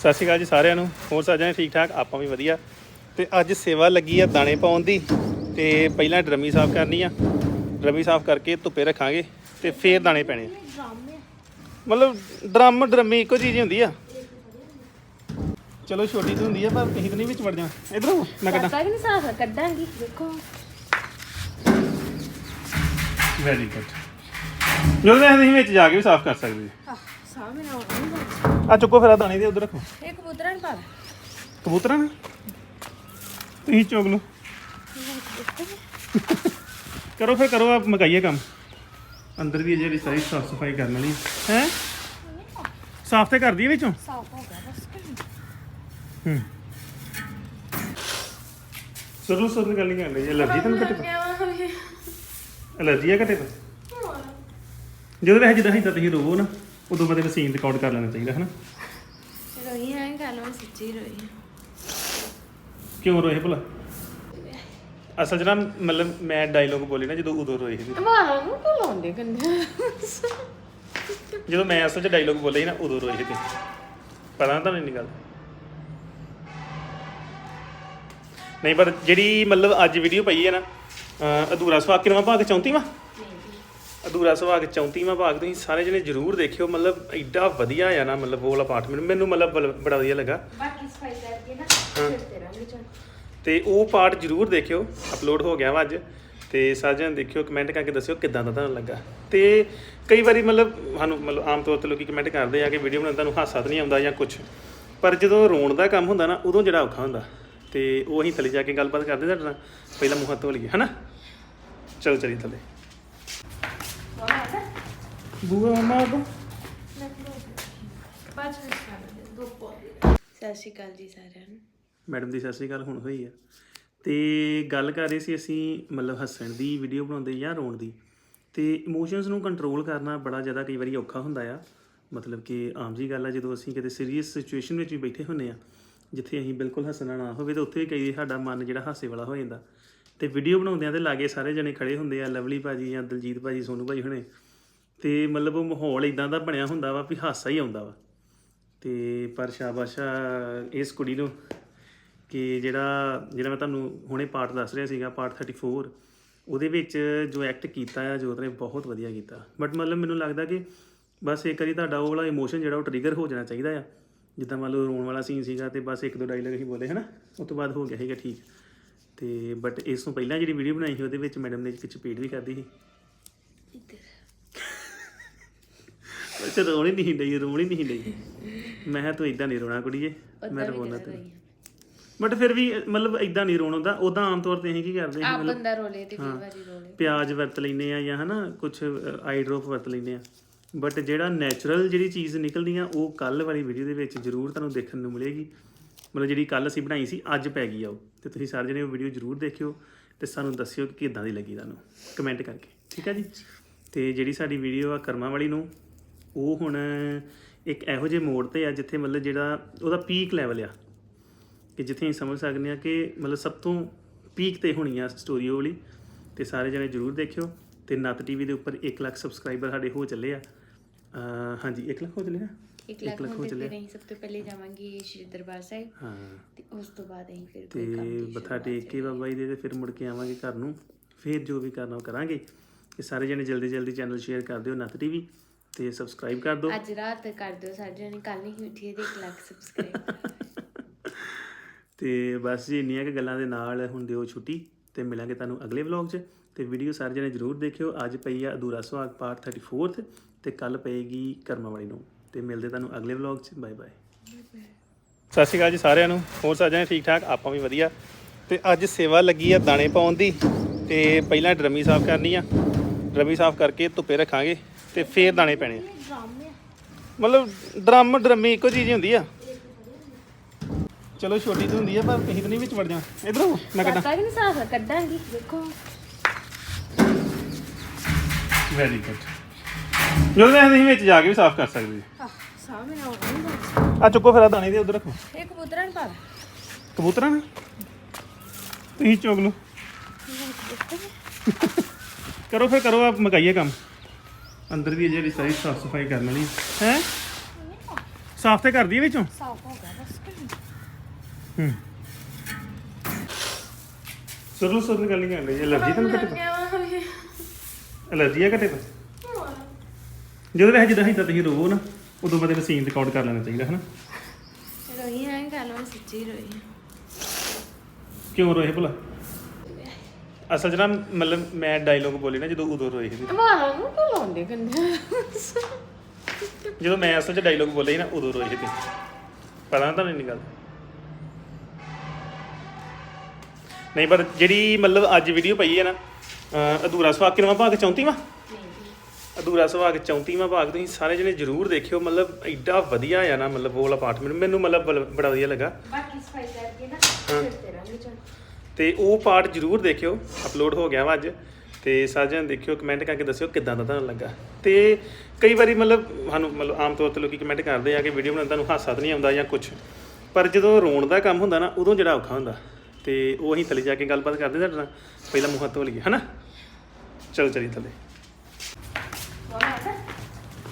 ਸਤਿ ਸ਼੍ਰੀ ਅਕਾਲ ਜੀ ਸਾਰਿਆਂ ਨੂੰ। ਹੋਰ ਸਾਜਾਂ ਠੀਕ ਠਾਕ? ਆਪਾਂ ਵੀ ਵਧੀਆ। ਤੇ ਅੱਜ ਸੇਵਾ ਲੱਗੀ ਆ ਦਾਣੇ ਪਾਉਣ ਦੀ। ਤੇ ਪਹਿਲਾਂ ਡਰਮੀ ਸਾਫ਼ ਕਰਨੀ ਆ। ਡਰਮੀ ਸਾਫ਼ ਕਰਕੇ ਧੁੱਪੇ ਰੱਖਾਂਗੇ ਤੇ ਫੇਰ ਦਾਣੇ ਪੈਣੇ ਆ। ਮਤਲਬ ਡਰਮ ਡਰਮੀ ਇੱਕੋ ਚੀਜ਼ ਹੀ ਹੁੰਦੀ ਆ। ਚਲੋ ਛੋਟੀ ਤਾਂ ਹੁੰਦੀ ਆ ਪਰ ਕਹੀਂ ਤਾਂ ਨਹੀਂ ਵਿੱਚ ਵੜ ਜਾ ਇਧਰੋਂ ਮੈਂ ਕੱਢਾਂ। ਕਰਤਾ ਕਿ ਨਹੀਂ ਸਾਫ਼ ਕੱਢਾਂਗੀ। ਦੇਖੋ। ਵੈਰੀ ਗੁੱਡ ਜਦੋਂ ਅਸੀਂ ਵਿੱਚ ਜਾ ਕੇ ਵੀ ਸਾਫ਼ ਕਰ ਸਕਦੇ। ਆਹ। ਸਾਹ ਮੇਰਾ ਆਉਣਾ ਆ ਚੁੱਕੋ ਫਿਰ ਆ ਦਾਣੇ ਦੇ ਉਧਰ ਰੱਖੋ। ਇਹ ਕਬੂਤਰਾਂ ਨੂੰ ਪਾ ਦੇ। ਕਬੂਤਰਾਂ ਨੇ? ਤੁਸੀਂ ਚੁੱਕ ਲਓ। ਕਰੋ ਫਿਰ ਕਰੋ ਆਪ ਮਕਾਈਏ ਕੰਮ। ਅੰਦਰ ਵੀ ਜਿਹੜੀ ਸਾਰੀ ਸਾਫ਼ ਸਫ਼ਾਈ ਕਰਨ ਵਾਲੀ ਹੈ? ਸਾਫ਼ ਤੇ ਕਰ ਦਈਏ ਵਿੱਚੋਂ? ਸਾਫ਼ ਹੋ ਗਿਆ ਬਸ ਹੂੰ। ਸਰੂ ਸਰੂ ਗੱਲ ਨਹੀਂ ਐਲਰਜੀ ਤਾਂ? ਨਹੀਂ ਘਟੇ ਐਲਰਜੀ ਆ ਘਟੇ ਤਾਂ? ਜਦੋਂ ਵੈਸੇ ਜਿੱਦਾਂ ਹੀ ਤਾਂ ਤੁਸੀਂ ਰੋਵੋ ਨਾ। ਉਦੋਂ ਬਾਅਦ ਸੀਨ ਰਿਕਾਰਡ ਕਰ ਲੈਣਾ ਚਾਹੀਦਾ ਹੈ ਨਾ ਰੋਈ ਹੈ ਗੱਲ ਮੈਂ ਸੱਚੀ ਰੋਈ। ਕਿਉਂ ਰੋਏ ਭਲਾ? ਅਸਲ ਨਾ ਮਤਲਬ ਮੈਂ ਡਾਇਲੋਗ ਬੋਲੇ ਨਾ ਜਦੋਂ ਉਦੋਂ ਰੋਏ ਸੀ। ਵਾਹ ਨੂੰ ਕੋ ਲਾਉਂਦੇ ਕੰਨੇ ਜਦੋਂ ਮੈਂ ਅਸਲ 'ਚ ਡਾਇਲੋਗ ਬੋਲੇ ਸੀ ਨਾ ਉਦੋਂ ਰੋਏ ਸੀ। ਪਤਾ ਨਾ ਤੁਹਾਨੂੰ ਇੰਨੀ ਗੱਲ? ਨਹੀਂ ਪਰ ਜਿਹੜੀ ਮਤਲਬ ਅੱਜ ਵੀਡੀਓ ਪਈ ਹੈ ਨਾ ਅਹ ਅਧੂਰਾ ਸੁਹਾਗ ਕਿਨਵਾ ਭਾਗ 34ਵਾਂ ਅਧੂਰਾ ਸੁਹਾਗ 34ਵਾਂ ਭਾਗ ਤੁਸੀਂ ਸਾਰੇ ਜਣੇ ਜਰੂਰ ਦੇਖਿਓ ਮਤਲਬ ਐਡਾ ਵਧੀਆ ਆ ਨਾ ਮਤਲਬ ਉਹ ਅਪਾਰਟਮੈਂਟ ਮੈਨੂੰ ਮਤਲਬ ਬਲ- ਬੜਾ ਵਧੀਆ ਲੱਗਾ। ਬਾਕੀ ਸਫ਼ਾਈ ਕਰਕੇ ਨਾ ਫਿਰ ਤੇਰਾ ਵੀ ਚੱਲ। ਤੇ ਉਹ ਪਾਰਟ ਜਰੂਰ ਦੇਖਿਓ ਅਪਲੋਡ ਹੋ ਗਿਆ ਵਾ ਅੱਜ। ਤੇ ਸਾਰਿਆਂ ਦੇਖਿਓ ਕਮੈਂਟ ਕਰਕੇ ਦੱਸਿਓ ਕਿੱਦਾਂ ਦਾ ਤੁਹਾਨੂੰ ਲੱਗਾ। ਤੇ ਕਈ ਵਾਰੀ ਮਤਲਬ ਸਾਨੂੰ ਮਤਲਬ ਆਮ ਤੌਰ ਤੇ ਲੋਕੀ ਕਮੈਂਟ ਕਰਦੇ ਆ ਕਿ ਵੀਡੀਓ ਬਣਾਉਣ ਤੁਹਾਨੂੰ ਹਾਸਾ ਤਾਂ ਨਹੀਂ ਆਉਂਦਾ ਜਾਂ ਕੁਝ ਪਰ ਜਦੋਂ ਰੋਣ ਦਾ ਕੰਮ ਹੁੰਦਾ ਨਾ ਉਦੋਂ ਜਿਹੜਾ ਔਖਾ ਹੁੰਦਾ। ਤੇ ਉਹ ਅਸੀਂ ਥੱਲੇ ਜਾ ਕੇ ਗੱਲਬਾਤ ਕਰਦੇ ਤੁਹਾਡੇ ਨਾਲ। ਪਹਿਲਾਂ ਮੂੰਹ ਹੱਥ ਧੋ ਲਈਏ ਹਨਾ? ਚਲੋ ਚਲੀ ਥੱਲੇ। ਬੂਆ ਦੋ ਪੌਦੇ ਸਤਿ ਸ਼੍ਰੀ ਅਕਾਲ ਜੀ ਸਾਰਿਆਂ ਨੂੰ। ਮੈਡਮ ਦੀ ਸਤਿ ਸ੍ਰੀ ਅਕਾਲ ਹੁਣ ਹੋਈ ਆ। ਤੇ ਗੱਲ ਕਰ ਰਹੇ ਸੀ ਅਸੀਂ ਮਤਲਬ ਹੱਸਣ ਦੀ ਵੀਡੀਓ ਬਣਾਉਂਦੇ ਜਾਂ ਰੋਣ ਦੀ। ਤੇ ਇਮੋਸ਼ਨਸ ਨੂੰ ਕੰਟਰੋਲ ਕਰਨਾ ਬੜਾ ਜ਼ਿਆਦਾ ਕਈ ਵਾਰੀ ਔਖਾ ਹੁੰਦਾ ਆ। ਮਤਲਬ ਕਿ ਆਮ ਜੀ ਗੱਲ ਆ ਜਦੋਂ ਅਸੀਂ ਕਿਤੇ ਸੀਰੀਅਸ ਸਿਚੁਏਸ਼ਨ ਵਿੱਚ ਵੀ ਬੈਠੇ ਹੁੰਨੇ ਆ ਜਿੱਥੇ ਅਸੀਂ ਬਿਲਕੁਲ ਹੱਸਣਾ ਨਾ ਹੋਵੇ ਤਾਂ ਉੱਥੇ ਕਈ ਸਾਡਾ ਮਨ ਜਿਹੜਾ ਹਾਸੇ ਵਾਲਾ ਹੋ ਜਾਂਦਾ। ਤੇ ਵੀਡੀਓ ਬਣਾਉਂਦਿਆਂ ਤੇ ਲਾਗੇ ਸਾਰੇ ਜਣੇ ਖੜੇ ਹੁੰਦੇ ਆ ਲਵਲੀ ਭਾਜੀ ਜਾਂ ਦਲਜੀਤ ਭਾਜੀ ਸੋਨੂ ਭਾਜੀ ਹੁਣੇ। ਤੇ ਮਤਲਬ ਉਹ ਮਾਹੌਲ ਇਦਾਂ ਦਾ ਬਣਿਆ ਹੁੰਦਾ ਵਾ ਵੀ ਹਾਸਾ ਹੀ ਆਉਂਦਾ ਵਾ। ਤੇ ਪਰ ਸ਼ਾਬਾਸ਼ਾ ਇਸ ਕੁੜੀ ਨੂੰ ਕਿ ਜਿਹੜਾ ਜਿਹੜਾ ਮੈਂ ਤੁਹਾਨੂੰ ਹੁਣੇ ਪਾਰਟ ਦੱਸ ਰਿਹਾ ਸੀਗਾ ਪਾਰਟ 34 ਉਹਦੇ ਵਿੱਚ ਜੋ ਐਕਟ ਕੀਤਾ ਆ, ਜੋਤ ਨੇ ਬਹੁਤ ਵਧੀਆ ਕੀਤਾ। ਬਟ ਮਤਲਬ ਮੈਨੂੰ ਲੱਗਦਾ ਕਿ ਬਸ ਇੱਕ ਵਾਰੀ ਤੁਹਾਡਾ ਉਹ ਵਾਲਾ ਇਮੋਸ਼ਨ ਜਿਹੜਾ ਉਹ ਟ੍ਰਿਗਰ ਹੋ ਜਾਣਾ ਚਾਹੀਦਾ ਆ। ਜਿੱਦਾਂ ਮੰਨ ਲਓ ਰੋਣ ਵਾਲਾ ਸੀਨ ਸੀਗਾ ਤੇ ਬਸ ਇੱਕ ਦੋ ਡਾਇਲੌਗ ਹੀ ਬੋਲੇ, ਹਨਾ? ਉਸ ਤੋਂ ਬਾਅਦ ਹੋ ਗਿਆ ਸੀਗਾ ਠੀਕ। ਤੇ ਬਟ ਇਸ ਤੋਂ ਪਹਿਲਾਂ ਜਿਹੜੀ ਵੀਡੀਓ ਬਣਾਈ ਸੀ, ਉਹਦੇ ਵਿੱਚ ਮੈਡਮ ਨੇ ਵਿੱਚ ਪੀੜ ਵੀ ਕਰਦੀ ਸੀ। ਅੱਛਾ ਰੋਣੀ ਨਹੀਂ ਡਈ ਰੋਣੀ ਨਹੀਂ ਡਈ ਮੈਂ ਕਿਹਾ ਤੂੰ ਇਦਾਂ ਨਹੀਂ ਰੋਣਾ ਕੁੜੀਏ ਮੈਂ ਰੋਣਾ ਤੇ ਬਟ ਫਿਰ ਵੀ ਮਤਲਬ ਇਦਾਂ ਨਹੀਂ ਰੋਣ ਹੁੰਦਾ ਉਦਾਂ ਆਮ ਤੌਰ ਤੇ ਅਸੀਂ ਕੀ ਕਰਦੇ ਹਾਂ ਆ ਬੰਦਾ ਰੋਲੇ ਤੇ ਕਈ ਵਾਰੀ ਰੋਲੇ। ਪਿਆਜ਼ ਵਰਤ ਲੈਨੇ ਆ ਜਾਂ ਹਨਾ ਕੁਝ ਆਈ ਡ੍ਰੌਪ ਵਰਤ ਲੈਨੇ ਆ। ਬਟ ਜਿਹੜਾ ਨੈਚੁਰਲ ਜਿਹੜੀ ਚੀਜ਼ ਨਿਕਲਦੀ ਆ ਉਹ ਕੱਲ ਵਾਲੀ ਵੀਡੀਓ ਦੇ ਵਿੱਚ ਜ਼ਰੂਰ ਤੁਹਾਨੂੰ ਦੇਖਣ ਨੂੰ ਮਿਲੇਗੀ। ਮਤਲਬ ਜਿਹੜੀ ਕੱਲ ਅਸੀਂ ਬਣਾਈ ਸੀ ਅੱਜ ਪੈ ਗਈ ਆ ਉਹ। ਤੇ ਤੁਸੀਂ ਸਾਰੇ ਜਣੇ ਉਹ ਵੀਡੀਓ ਜ਼ਰੂਰ ਦੇਖਿਓ ਤੇ ਸਾਨੂੰ ਦੱਸਿਓ ਕਿ ਕਿਦਾਂ ਦੀ ਲੱਗੀ ਤੁਹਾਨੂੰ। ਕਮੈਂਟ ਕਰਕੇ ਠੀਕ ਹੈ ਜੀ? ਤੇ ਜਿਹੜੀ ਸਾਡੀ ਵੀਡੀਓ ਆ ਕਰਮਾਂ ਵਾਲੀ ਨੂੰ ਉਹ ਹੁਣ ਇੱਕ ਇਹੋ ਜਿਹੇ ਮੋੜ ਤੇ ਆ ਜਿੱਥੇ ਮਤਲਬ ਜਿਹੜਾ ਉਹਦਾ ਪੀਕ ਲੈਵਲ ਆ। ਕਿ ਜਿੱਥੇ ਅਸੀਂ ਸਮਝ ਸਕਦੇ ਹਾਂ ਕਿ ਮਤਲਬ ਸਭ ਤੋਂ ਪੀਕ ਤੇ ਹੋਣੀ ਆ ਸਟੋਰੀ ਉਹ ਵਾਲੀ। ਤੇ ਸਾਰੇ ਜਣੇ ਜਰੂਰ ਦੇਖਿਓ। ਤੇ ਨਤ ਟੀਵੀ ਦੇ ਉੱਪਰ 1 ਲੱਖ ਸਬਸਕ੍ਰਾਈਬਰ ਸਾਡੇ ਹੋ ਚੱਲੇ ਆ। ਹਾਂਜੀ 1 ਲੱਖ ਹੋ ਚੱਲੇ ਆ? ਇੱਕ ਲੱਖ ਹੁੰਦੇ ਫਿਰ ਅਸੀਂ ਸਭ ਤੋਂ ਪਹਿਲੇ ਜਾਵਾਂਗੇ ਸ਼੍ਰੀ ਦਰਬਾਰ ਸਾਹਿਬ। ਹਾਂ। ਤੇ ਉਸ ਤੋਂ ਬਾਅਦ ਅਸੀਂ ਫਿਰ ਤੇ ਕੋਈ ਕੰਮ ਦੀ ਮੱਥਾ ਟੇਕ ਕੇ ਬਾਬਾ ਜੀ ਦੇ ਤੇ ਫਿਰ ਮੁੜ ਕੇ ਆਵਾਂਗੇ ਘਰ ਨੂੰ। ਫਿਰ ਜੋ ਵੀ ਕਰਨਾ ਉਹ ਕਰਾਂਗੇ। ਤੇ ਸਾਰੇ ਜਣੇ ਜਲਦੀ ਜਲਦੀ ਚੈਨਲ ਸ਼ੇਅਰ ਕਰ ਦਿਓ ਨਤ ਟੀਵੀ। ਤੇ ਸਬਸਕ੍ਰਾਈਬ ਕਰ ਦਿਓ। ਅੱਜ ਰਾਤ ਕਰ ਦਿਓ ਸਾਰੇ ਜਣੇ ਕੱਲ ਨਹੀਂ ਉੱਠੀਏ ਤੇ 1 ਲੱਖ ਸਬਸਕ੍ਰਾਈਬ ਤੇ ਬਸ ਜੀ ਇੰਨੀਆਂ ਕੁ ਗੱਲਾਂ ਦੇ ਨਾਲ ਹੁਣ ਦਿਓ ਛੁੱਟੀ ਤੇ ਮਿਲਾਂਗੇ ਤੁਹਾਨੂੰ ਅਗਲੇ ਵਲੌਗ 'ਚ। ਤੇ ਵੀਡੀਓ ਸਾਰੇ ਜਣੇ ਜਰੂਰ ਦੇਖਿਓ। ਅੱਜ ਪਈ ਆ ਅਧੂਰਾ ਸੁਹਾਗ ਪਾਰਟ 34th ਤੇ ਕੱਲ ਪਏਗੀ ਕਰਮਾਂ ਵਾਲੀ ਨੂੰ। ਤੇ ਮਿਲਦੇ ਤੁਹਾਨੂੰ ਅਗਲੇ ਵਲੌਗ 'ਚ। ਬਾਏ ਬਾਏ ਸਤਿ ਸ਼੍ਰੀ ਅਕਾਲ ਜੀ ਸਾਰਿਆਂ ਨੂੰ। ਹੋਰ ਸਾਰਿਆਂ ਠੀਕ ਠਾਕ? ਆਪਾਂ ਵੀ ਵਧੀਆ। ਤੇ ਅੱਜ ਸੇਵਾ ਲੱਗੀ ਆ ਦਾਣੇ ਪਾਉਣ ਦੀ। ਤੇ ਪਹਿਲਾਂ ਡਰਮੀ ਸਾਫ਼ ਕਰਨੀ ਆ। ਡਰਮੀ ਸਾਫ਼ ਕਰਕੇ ਧੁੱਪੇ ਰੱਖਾਂਗੇ। ਤੇ ਫੇਰ ਦਾਣੇ ਪੈਣੇ ਆ। ਮਤਲਬ ਡਰਮ ਡਰਮੀ ਇੱਕੋ ਚੀਜ਼ ਹੀ ਹੁੰਦੀ ਆ। ਚਲੋ ਛੋਟੀ ਤਾਂ ਹੁੰਦੀ ਆ ਪਰ ਕਹੀਂ ਤਾਂ ਨਹੀਂ ਵਿੱਚ ਵੜ ਜਾ ਇਧਰੋਂ ਮੈਂ ਕੱਢਾਂ। ਕਿ ਨਹੀਂ ਸਾਫ਼ ਕੱਢਾਂਗੀ ਦੇਖੋ। ਵੈਰੀ ਗੁੱਡ ਜਦੋਂ ਮੈਂ ਅਸੀਂ ਵਿੱਚ ਜਾ ਕੇ ਵੀ ਸਾਫ਼ ਕਰ ਸਕਦੇ ਜੀ ਸਾਹ ਮੇਰਾ ਆ ਚੁੱਕੋ ਫਿਰ ਆ ਦਾਣੇ ਦੇ ਉਧਰ ਰੱਖੋ। ਇਹ ਕਬੂਤਰਾਂ ਨੂੰ ਪਾ। ਕਬੂਤਰਾਂ ਨੇ? ਤੁਸੀਂ ਚੁੱਕ ਲਓ। ਕਰੋ ਫਿਰ ਕਰੋ ਆਪ ਮਕਾਈਏ ਕੰਮ। ਅੰਦਰ ਵੀ ਜਿਹੜੀ ਸਾਰੀ ਸਾਫ਼ ਸਫ਼ਾਈ ਕਰਨ ਵਾਲੀ ਹੈ? ਸਾਫ਼ ਤੇ ਕਰਦੀ ਵਿੱਚੋਂ? ਸਾਫ਼ ਹੋ ਗਿਆ ਬਸ ਹੂੰ। ਸਰਲ ਸਰਲ ਗੱਲ ਨਹੀਂ ਕਰਨੀ ਐਲਰਜੀ ਤੁਹਾਨੂੰ ਘਟੇ ਐਲਰਜੀ ਆ ਘਟੇ ਤੋਂ ਜਦੋਂ ਵੈਸੇ ਜਿੱਦਾਂ ਹਿੱਦਾਂ ਤੁਸੀਂ ਰੋਵੋ ਨਾ ਉਦੋਂ ਬੰਦੇ ਨੂੰ ਸੀਨ ਰਿਕਾਰਡ ਕਰ ਲੈਣਾ ਚਾਹੀਦਾ ਹਨਾ? ਰੋਈ ਹੈ ਗੱਲ ਮੈਂ ਸੱਚੀ ਰੋਈ ਹਾਂ। ਕਿਉਂ ਰੋਏ ਭਲਾ? ਅਸਲ 'ਚ ਨਾ ਮਤਲਬ ਮੈਂ ਡਾਇਲੋਗ ਬੋਲੇ ਨਾ ਜਦੋਂ ਉਦੋਂ ਰੋਏ ਸੀ। ਮਾਰਾ ਨੂੰ ਕੋ ਲਾਉਂਦੇ ਕੰਦੇ ਜਦੋਂ ਮੈਂ ਅਸਲ 'ਚ ਡਾਇਲੋਗ ਬੋਲੇ ਸੀ ਨਾ ਉਦੋਂ ਰੋਏ ਸੀ। ਪਤਾ ਨਾ ਤੁਹਾਨੂੰ ਇੰਨੀ ਗੱਲ? ਨਹੀਂ ਪਰ ਜਿਹੜੀ ਮਤਲਬ ਅੱਜ ਵੀਡੀਓ ਪਈ ਹੈ ਨਾ ਅਹ ਅਧੂਰਾ ਸੁਹਾਗ ਕਿਨਵਾ ਭਾਗ 34ਵਾਂ ਅਧੂਰਾ ਸੁਹਾਗ 34ਵਾਂ ਭਾਗ ਤੁਸੀਂ ਸਾਰੇ ਜਣੇ ਜਰੂਰ ਦੇਖਿਓ ਮਤਲਬ ਐਡਾ ਵਧੀਆ ਆ ਨਾ ਮਤਲਬ ਉਹ ਵਾਲਾ ਪਾਠ ਮੈਨੂੰ ਮੈਨੂੰ ਮਤਲਬ ਬਲ- ਬੜਾ ਵਧੀਆ ਲੱਗਾ। ਬਾਕੀ ਸਫ਼ਾਈ ਕਰਕੇ ਨਾ ਫਿਰ ਤੇਰਾ ਵੀ ਚੱਲ। ਤੇ ਉਹ ਪਾਰਟ ਜਰੂਰ ਦੇਖਿਓ ਅਪਲੋਡ ਹੋ ਗਿਆ ਵਾ ਅੱਜ, ਤੇ ਸਾਰਿਆਂ ਦੇਖਿਓ ਕਮੈਂਟ ਕਰਕੇ ਦੱਸਿਓ ਕਿੱਦਾਂ ਦਾ ਤੁਹਾਨੂੰ ਲੱਗਾ। ਤੇ ਕਈ ਵਾਰੀ ਮਤਲਬ ਸਾਨੂੰ ਮਤਲਬ ਆਮ ਤੌਰ ਤੇ ਲੋਕੀ ਕਮੈਂਟ ਕਰਦੇ ਆ ਕਿ ਵੀਡੀਓ ਬਣਾਉਣ ਤੁਹਾਨੂੰ ਹਾਸਾ ਤਾਂ ਨਹੀਂ ਆਉਂਦਾ ਜਾਂ ਕੁਝ ਪਰ ਜਦੋਂ ਰੋਣ ਦਾ ਕੰਮ ਹੁੰਦਾ ਨਾ, ਉਦੋਂ ਜਿਹੜਾ ਔਖਾ ਹੁੰਦਾ। ਤੇ ਉਹ ਅਸੀਂ ਥੱਲੇ ਜਾ ਕੇ ਗੱਲਬਾਤ ਕਰਦੇ ਤੁਹਾਡੇ ਨਾਲ, ਪਹਿਲਾਂ ਮੂੰਹ ਹੱਥ ਧੋ ਲਈਏ, ਹਨਾ? ਚਲੋ ਚਲੀ ਥੱਲੇ।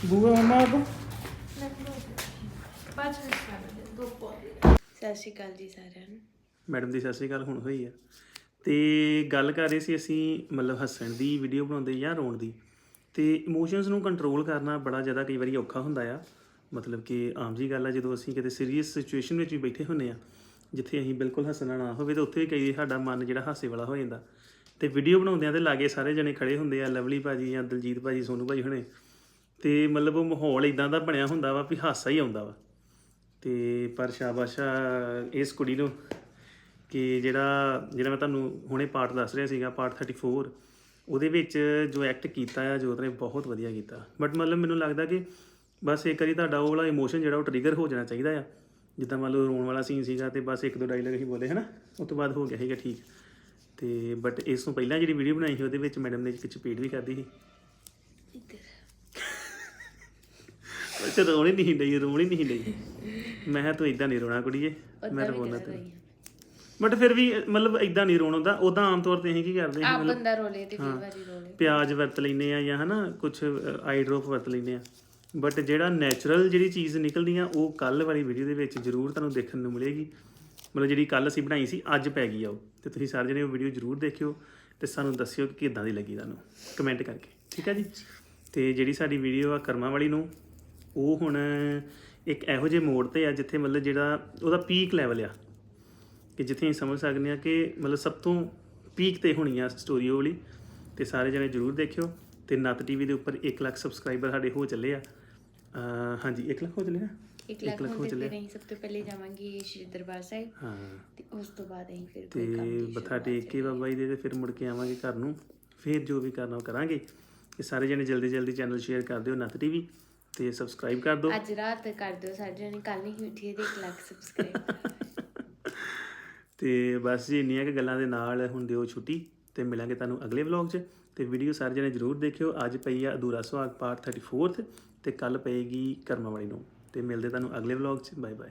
ਬੂਆ ਮਾਰ ਦੋ। ਸਤਿ ਸ਼੍ਰੀ ਅਕਾਲ ਜੀ ਸਾਰਿਆਂ ਨੂੰ। ਮੈਡਮ ਦੀ ਸਤਿ ਸ਼੍ਰੀ ਅਕਾਲ, ਹੁਣ ਹੋਈ ਆ। ਤੇ ਗੱਲ ਕਰ ਰਹੇ ਸੀ ਅਸੀਂ ਮਤਲਬ ਹੱਸਣ ਦੀ ਵੀਡੀਓ ਬਣਾਉਂਦੇ ਜਾਂ ਰੋਣ ਦੀ। ਤੇ ਇਮੋਸ਼ਨਸ ਨੂੰ ਕੰਟਰੋਲ ਕਰਨਾ ਬੜਾ ਜ਼ਿਆਦਾ ਕਈ ਵਾਰੀ ਔਖਾ ਹੁੰਦਾ ਆ। ਮਤਲਬ ਕਿ ਆਮ ਜੀ ਗੱਲ ਆ, ਜਦੋਂ ਅਸੀਂ ਕਿਤੇ ਸੀਰੀਅਸ ਸਿਚੁਏਸ਼ਨ ਵਿੱਚ ਵੀ ਬੈਠੇ ਹੁੰਨੇ ਆ, ਜਿੱਥੇ ਅਸੀਂ ਬਿਲਕੁਲ ਹੱਸਣਾ ਨਾ ਹੋਵੇ, ਤਾਂ ਉੱਥੇ ਵੀ ਕਈ ਸਾਡਾ ਮਨ ਜਿਹੜਾ ਹਾਸੇ ਵਾਲਾ ਹੋ ਜਾਂਦਾ। ਤੇ ਵੀਡੀਓ ਬਣਾਉਂਦਿਆਂ ਤੇ ਲਾਗੇ ਸਾਰੇ ਜਣੇ ਖੜੇ ਹੁੰਦੇ ਆ, ਲਵਲੀ ਭਾਜੀ ਜਾਂ ਦਲਜੀਤ ਭਾਜੀ, ਸੋਨੂ ਭਾਜੀ ਹੁਣੇ। ਤੇ ਮਤਲਬ ਉਹ ਮਾਹੌਲ ਇਦਾਂ ਦਾ ਬਣਿਆ ਹੁੰਦਾ ਵਾ ਵੀ ਹਾਸਾ ਹੀ ਆਉਂਦਾ ਵਾ। ਤੇ ਪਰ ਸ਼ਾਬਾਸ਼ ਇਸ ਕੁੜੀ ਨੂੰ ਕਿ ਜਿਹੜਾ ਜਿਹੜਾ ਮੈਂ ਤੁਹਾਨੂੰ ਹੁਣੇ ਪਾਰਟ ਦੱਸ ਰਿਹਾ ਸੀਗਾ ਪਾਰਟ 34 ਉਹਦੇ ਵਿੱਚ ਜੋ ਐਕਟ ਕੀਤਾ ਆ ਜੋਤ ਨੇ ਬਹੁਤ ਵਧੀਆ ਕੀਤਾ। ਬਟ ਮਤਲਬ ਮੈਨੂੰ ਲੱਗਦਾ ਕਿ ਬਸ ਇੱਕ ਵਾਰੀ ਤੁਹਾਡਾ ਉਹ ਵਾਲਾ ਇਮੋਸ਼ਨ ਜਿਹੜਾ ਉਹ ਟ੍ਰਿਗਰ ਹੋ ਜਾਣਾ ਚਾਹੀਦਾ ਆ। ਜਿੱਦਾਂ ਮੰਨ ਲਓ ਰੋਣ ਵਾਲਾ ਸੀਨ ਸੀਗਾ ਤੇ ਬਸ ਇੱਕ ਦੋ ਡਾਇਲੌਗ ਹੀ ਬੋਲੇ ਹਨਾ? ਉਸ ਤੋਂ ਬਾਅਦ ਹੋ ਗਿਆ ਸੀਗਾ ਠੀਕ। ਤੇ ਬਟ ਇਸ ਤੋਂ ਪਹਿਲਾਂ ਜਿਹੜੀ ਵੀਡੀਓ ਬਣਾਈ ਸੀ ਉਹਦੇ ਵਿੱਚ ਮੈਡਮ ਨੇ ਇੱਕ ਚਪੇੜ ਵੀ ਕਰਦੀ ਸੀ। ਅੱਛਾ ਰੋਣੀ ਨਹੀਂ ਡਈ ਰੋਣੀ ਨਹੀਂ ਡਈ। ਮੈਂ ਕਿਹਾ ਤੂੰ ਇਦਾਂ ਨਹੀਂ ਰੋਣਾ ਕੁੜੀਏ ਮੈਂ ਰੋਣਾ ਤੂੰ ਬਟ ਫਿਰ ਵੀ ਮਤਲਬ ਇਦਾਂ ਨਹੀਂ ਰੋਣ ਹੁੰਦਾ। ਉਦਾਂ ਆਮ ਤੌਰ ਤੇ ਅਸੀਂ ਕੀ ਕਰਦੇ ਹਾਂ ਆਪ ਬੰਦਾ ਰੋਲੇ ਤੇ ਫਿਰ ਵਾਰੀ ਰੋਲੇ। ਪਿਆਜ਼ ਵਰਤ ਲੈਨੇ ਆ ਜਾਂ ਹਨਾ ਕੁਝ ਆਈ ਡ੍ਰੌਪ ਵਰਤ ਲੈਨੇ ਆ ਬਟ ਜਿਹੜਾ ਨੈਚੁਰਲ ਜਿਹੜੀ ਚੀਜ਼ ਨਿਕਲਦੀ ਆ ਉਹ ਕੱਲ ਵਾਲੀ ਵੀਡੀਓ ਦੇ ਵਿੱਚ ਜ਼ਰੂਰ ਤੁਹਾਨੂੰ ਦੇਖਣ ਨੂੰ ਮਿਲੇਗੀ। ਮਤਲਬ ਜਿਹੜੀ ਕੱਲ ਅਸੀਂ ਬਣਾਈ ਸੀ ਅੱਜ ਪੈ ਗਈ ਆ ਉਹ। ਤੇ ਤੁਸੀਂ ਸਾਰੇ ਜਣੇ ਉਹ ਵੀਡੀਓ ਜ਼ਰੂਰ ਦੇਖਿਓ ਤੇ ਸਾਨੂੰ ਦੱਸਿਓ ਕਿ ਕਿਦਾਂ ਦੀ ਲੱਗੀ ਤੁਹਾਨੂੰ। ਕਮੈਂਟ ਕਰਕੇ ਠੀਕ ਆ ਜੀ? ਤੇ ਜਿਹੜੀ ਸਾਡੀ ਵੀਡੀਓ ਆ ਕਰਮਾਂ ਵਾਲੀ ਨੂੰ ਉਹ ਹੁਣ ਇੱਕ ਇਹੋ ਜਿਹੇ ਮੋੜ ਤੇ ਆ ਜਿੱਥੇ ਮਤਲਬ ਜਿਹੜਾ ਉਹਦਾ ਪੀਕ ਲੈਵਲ ਆ। ਕਿ ਜਿੱਥੇ ਸਮਝ ਸਕਦੇ ਹਾਂ ਕਿ ਮਤਲਬ ਸਭ ਤੋਂ ਪੀਕ ਤੇ ਹੋਣੀ ਆ ਸਟੋਰੀ ਉਹ ਵਾਲੀ ਤੇ ਸਾਰੇ ਜਣੇ ਜਰੂਰ ਦੇਖਿਓ ਤੇ ਨਤ ਟੀਵੀ ਦੇ ਉੱਪਰ 1 ਲੱਖ ਸਬਸਕ੍ਰਾਈਬਰ ਸਾਡੇ ਹੋ ਚੱਲੇ ਆ। ਹਾਂਜੀ 1 ਲੱਖ ਹੋ ਚੱਲੇ ਆ? ਇੱਕ ਲੱਖ ਹੁੰਦੇ ਫਿਰ ਅਸੀਂ ਸਭ ਤੋਂ ਪਹਿਲੇ ਜਾਵਾਂਗੇ ਸ਼੍ਰੀ ਦਰਬਾਰ ਸਾਹਿਬ ਹਾਂ। ਤੇ ਉਸ ਤੋਂ ਬਾਅਦ ਅਸੀਂ ਫਿਰ ਤੇ ਕੋਈ ਕੰਮ ਦੀ ਮੱਥਾ ਟੇਕ ਕੇ ਬਾਬਾ ਜੀ ਦੇ ਤੇ ਫਿਰ ਮੁੜ ਕੇ ਆਵਾਂਗੇ ਘਰ ਨੂੰ ਫਿਰ ਜੋ ਵੀ ਕਰਨਾ ਉਹ ਕਰਾਂਗੇ। ਤੇ ਸਾਰੇ ਜਣੇ ਜਲਦੀ ਜਲਦੀ ਚੈਨਲ ਸ਼ੇਅਰ ਕਰ ਦਿਓ ਨਤ ਟੀਵੀ ਤੇ ਸਬਸਕ੍ਰਾਈਬ ਕਰ ਦਿਓ। ਅੱਜ ਰਾਤ ਕਰ ਦਿਓ ਸਾਰੇ ਜਣੇ ਕੱਲ ਨਹੀਂ ਉੱਠੀ ਤੇ 1 ਲੱਖ ਸਬਸਕ੍ਰਾਈਬ ਤੇ ਬਸ ਜੀ ਇੰਨੀਆਂ ਕਿ ਗੱਲਾਂ ਦੇ ਨਾਲ ਹੁਣ ਦਿਓ ਛੁੱਟੀ ਤੇ ਮਿਲਾਂਗੇ ਤੁਹਾਨੂੰ ਅਗਲੇ ਵਲੌਗ 'ਚ ਤੇ ਵੀਡੀਓ ਸਾਰੇ ਜਣੇ ਜਰੂਰ ਦੇਖਿਓ। ਅੱਜ ਪਈ ਆ ਅਧੂਰਾ ਸੁਹਾਗ ਪਾਰਟ 34th ਤੇ ਕੱਲ ਪਏਗੀ ਕਰਮਾਂ ਵਾਲੀ ਨੂੰ। ਤੇ ਮਿਲਦੇ ਤੁਹਾਨੂੰ ਅਗਲੇ ਵਲੌਗ 'ਚ। Bye bye